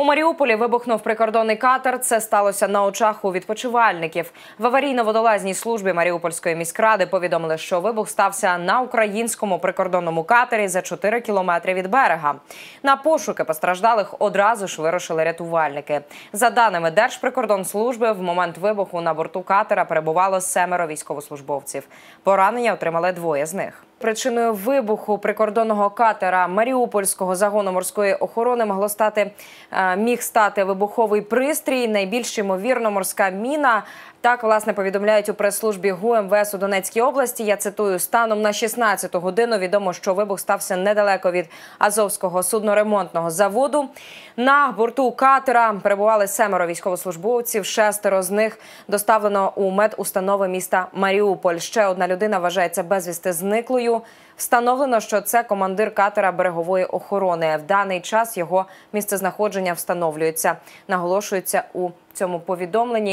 У Маріуполі вибухнув прикордонний катер. Це сталося на очах у відпочивальників. В аварійно-водолазній службі Маріупольської міськради повідомили, що вибух стався на українському прикордонному катері за 4 кілометри від берега. На пошуки постраждалих одразу ж вирушили рятувальники. За даними Держприкордонслужби, в момент вибуху на борту катера перебувало семеро військовослужбовців. Поранення отримали двоє з них. Причиною вибуху прикордонного катера Маріупольського загону морської охорони могло стати е, міг стати вибуховий пристрій. Найбільш ймовірно морська міна. Так власне повідомляють у прес-службі ГУМВС у Донецькій області. Я цитую станом на 16-ту годину. Відомо, що вибух стався недалеко від Азовського судноремонтного заводу. На борту катера перебували семеро військовослужбовців. Шестеро з них доставлено у медустанови міста Маріуполь. Ще одна людина вважається безвісти зниклою. Встановлено, що це командир катера берегової охорони. В даний час його місцезнаходження встановлюється. Наголошується у цьому повідомленні.